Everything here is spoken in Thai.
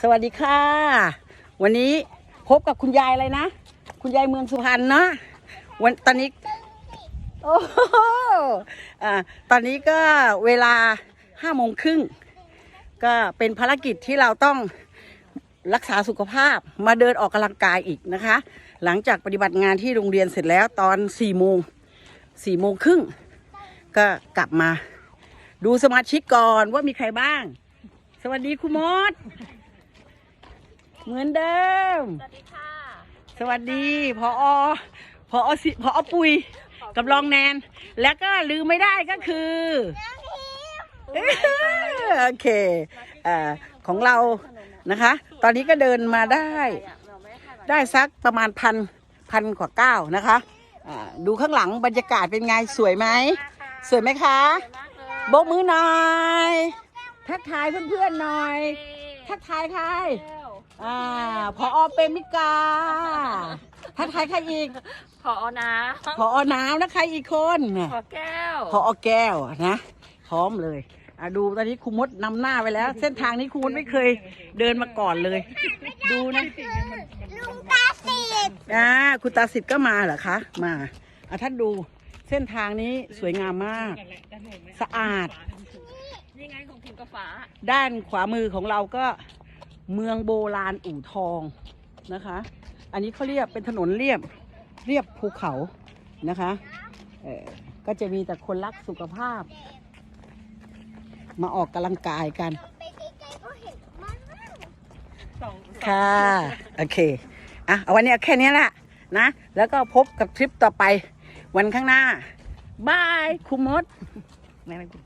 สวัสดีค่ะ วันนี้พบกับคุณยายอะไรนะ คุณยายเมืองสุพรรณเนาะวันตอนนี้โอ้โหอ่าตอนนี้ก็เวลาห้าโมงครึ่งก็เป็นภารกิจที่เราต้องรักษาสุขภาพมาเดินออกกำลังกายอีกนะคะ หลังจากปฏิบัติงานที่โรงเรียนเสร็จแล้วตอนสี่โมงสี่โมงครึ่งก็กลับมาดูสมาชิกก่อนว่ามีใครบ้าง สวัสดีคุณมด เหมือนเดิม สวัสดีค่ะ สวัสดีพอพอสิพอปุยกับรองแนน แล้วก็ลืมไม่ได้ก็คือโอเคอ่าของเรานะคะ ตอนนี้ก็เดินมาได้ ได้สักประมาณพันพันกว่าเก้านะคะอ่าดูข้างหลังบรรยากาศเป็นไงสวยไหม สวยไหมคะ โบกมือหน่อย ทักทายเพื่อนๆหน่อย ทักทายใครอ่าพอเปรมิกา ทักทายใครอีก พอนะพอหนาวนะใครอีกคนน่ะพอแก้วพอแก้วนะพร้อมเลยอะดูตอนนี้ครูมดนำหน้าไปแล้ว เส้นทางนี้ครูมดไม่เคยเดินมาก่อนเลย ดูนะลุงตาสีดอ่าคุณตาสิทธิ์ก็มาเหรอคะ มาอะท่านดูเส้นทางนี้สวยงามมาก สะอาด นี่ไงของพิมพ์กระฟ้าด้านขวามือของเราก็เมืองโบราณอู่ทองนะคะ อันนี้เขาเรียกเป็นถนนเรียบเรียบภูเขานะคะเอ่อก็จะมีแต่คนรักสุขภาพ มาออกกำลังกายกันไปไกลๆก็เห็นมันค่ะ โอเค อะ เอาวันนี้เอาแค่นี้แหละนะ แล้วก็พบกับทริปต่อไป วันข้างหน้า บาย คุณมดแม่ไม่พูด